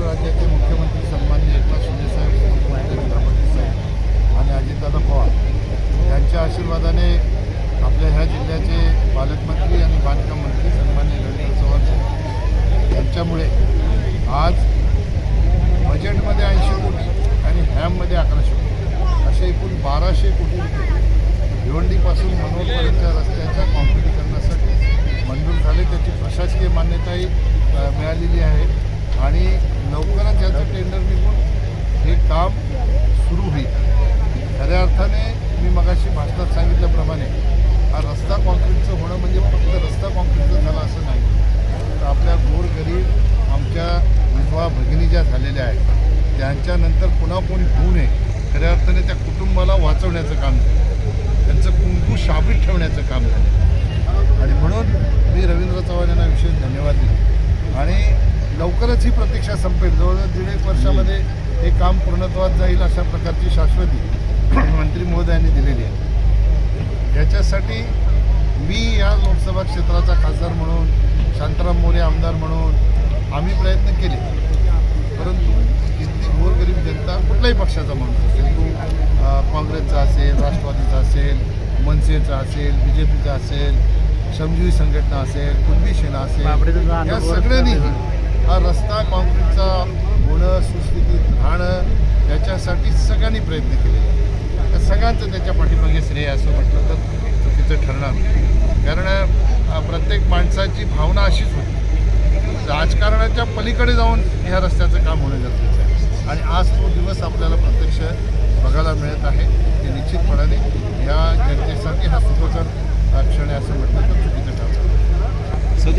महाराष्ट्र राज्याचे मुख्यमंत्री सन्माननीय एकनाथ शिंदेसाहेब देवेंद्र फडणवीस साहेब आणि अजितदादा पवार यांच्या आशीर्वादाने आपल्या ह्या जिल्ह्याचे पालकमंत्री आणि बांधकाम मंत्री सन्माननीय रवींद्र चव्हाण यांच्यामुळे आज बजेटमध्ये ऐंशी कोटी आणि हॅममध्ये अकराशे कोटी असे एकूण बाराशे कोटी रुपये भिवंडीपासून मनोरपर्यंतच्या रस्त्याच्या कॉन्क्रिटीकरणासाठी मंजूर झाले. त्याची प्रशासकीय मान्यताही मिळालेली आहे आणि लवकरच याचं टेंडर निघून हे काम सुरू होईल खऱ्या अर्थाने मी मगाशी भाषणात सांगितल्याप्रमाणे हा रस्ता कॉन्क्रीटचं होणं म्हणजे फक्त रस्ता कॉन्क्रीटचं झालं असं नाही तर आपल्या गोरगरीब आमच्या विधवा भगिनी झालेल्या आहेत. त्यांच्यानंतर पुन्हा कोणी होऊ नये. खऱ्या अर्थाने त्या कुटुंबाला वाचवण्याचं काम झालं. त्यांचं कुंकू शाबीत ठेवण्याचं काम झालं. आणि म्हणून मी रवींद्र चव्हाण यांना विशेष धन्यवाद दिले आणि लवकरच ही प्रतीक्षा संपेल. जवळजवळ दीड एक वर्षामध्ये हे काम पूर्णत्वात जाईल अशा प्रकारची शाश्वती मंत्री महोदयांनी दिलेली आहे. याच्यासाठी मी या लोकसभा क्षेत्राचा खासदार म्हणून शांताराम मोरे आमदार म्हणून आम्ही प्रयत्न केले. कुठल्याही पक्षाचा माणूस असेल तो काँग्रेसचा असेल राष्ट्रवादीचा असेल मनसेचा असेल बी जे पीचा असेल श्रमजीवी संघटना असेल कुणबी सेना असेल या सगळ्यांनी हा रस्ता काँक्रीटचा होणं सुस्थितीत राहणं याच्यासाठी सगळ्यांनी प्रयत्न केले त्या सगळ्यांचं त्याच्या पाठीमागे श्रेय असं म्हटलं तर चुकीचं ठरणार. कारण प्रत्येक माणसाची भावना अशीच होती. राजकारणाच्या पलीकडे जाऊन ह्या रस्त्याचं काम होणं गरजेचं आहे. आणि आज तो दिवस आपल्याला प्रत्यक्ष बघायला मिळत आहे. की निश्चितपणाने या जनतेसाठी हा सुखकर